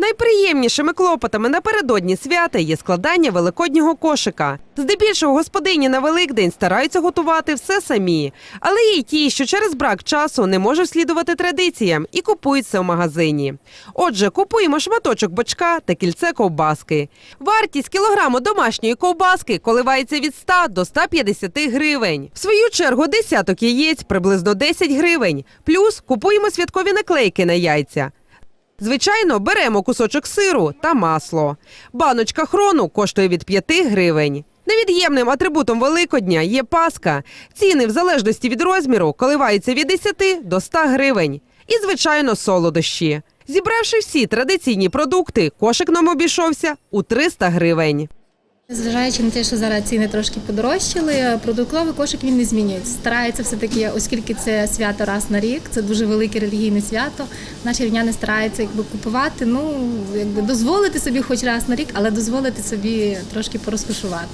Найприємнішими клопотами напередодні свята є складання великоднього кошика. Здебільшого господині на Великдень стараються готувати все самі, але є й ті, що через брак часу не можуть слідувати традиціям і купують все в магазині. Отже, купуємо шматочок бочка та кільце ковбаски. Вартість кілограму домашньої ковбаски коливається від 100 до 150 гривень. В свою чергу десяток яєць приблизно 10 гривень. Плюс купуємо святкові наклейки на яйця. Звичайно, беремо кусочок сиру та масло. Баночка хрону коштує від 5 гривень. Невід'ємним атрибутом Великодня є паска. Ціни в залежності від розміру коливаються від 10 до 100 гривень. І, звичайно, солодощі. Зібравши всі традиційні продукти, кошик нам обійшовся у 300 гривень. Зважаючи на те, що зараз ціни трошки подорожчали, продуктовий кошик він не змінюється. Старається все-таки, оскільки це свято раз на рік, це дуже велике релігійне свято. Наші рівняни стараються якби купувати, ну якби дозволити собі хоч раз на рік, але дозволити собі трошки порозкошувати.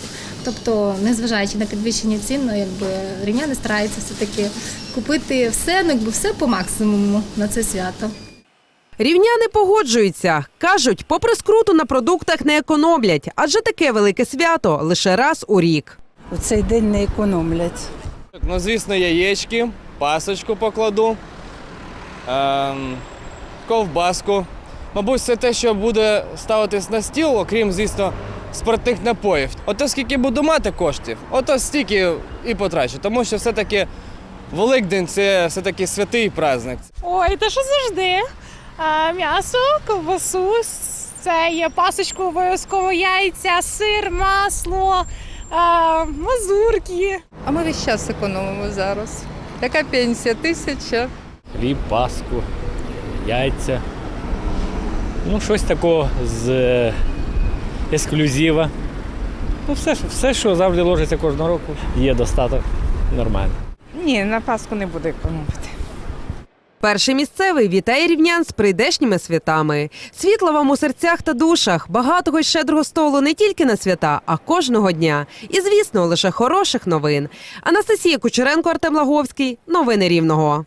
Тобто, незважаючи на підвищення цін, ну, якби рівняни стараються все-таки купити все, ну якби все по максимуму на це свято. Рівняни погоджуються. Кажуть, попри скруту на продуктах не економлять, адже таке велике свято лише раз у рік. У цей день не економлять. Ну, звісно, яєчки, пасочку покладу, ем, ковбаску. Мабуть, все те, що буде ставитись на стіл, окрім, звісно, спиртних напоїв. Ото скільки буду мати коштів, ото стільки і потрачу. Тому що все-таки Великдень це все-таки святий праздник. Ой, та що завжди. М'ясо, ковбасу, це є пасочку обов'язково яйця, сир, масло, а, мазурки. А ми весь час економимо зараз. Яка пенсія? Тисяча. хліб, паску, яйця. Ну, щось такого з ексклюзива. Ну, все, що- все, що завжди ложиться кожного року, є достаток нормально. Ні, на Пасху не буде економити. Перший місцевий вітає рівнян з прийдешніми святами. Світла вам у серцях та душах, багатого й щедрого столу не тільки на свята, а кожного дня. І, звісно, лише хороших новин. Анастасія Кучеренко, Артем Лаговський. Новини Рівного.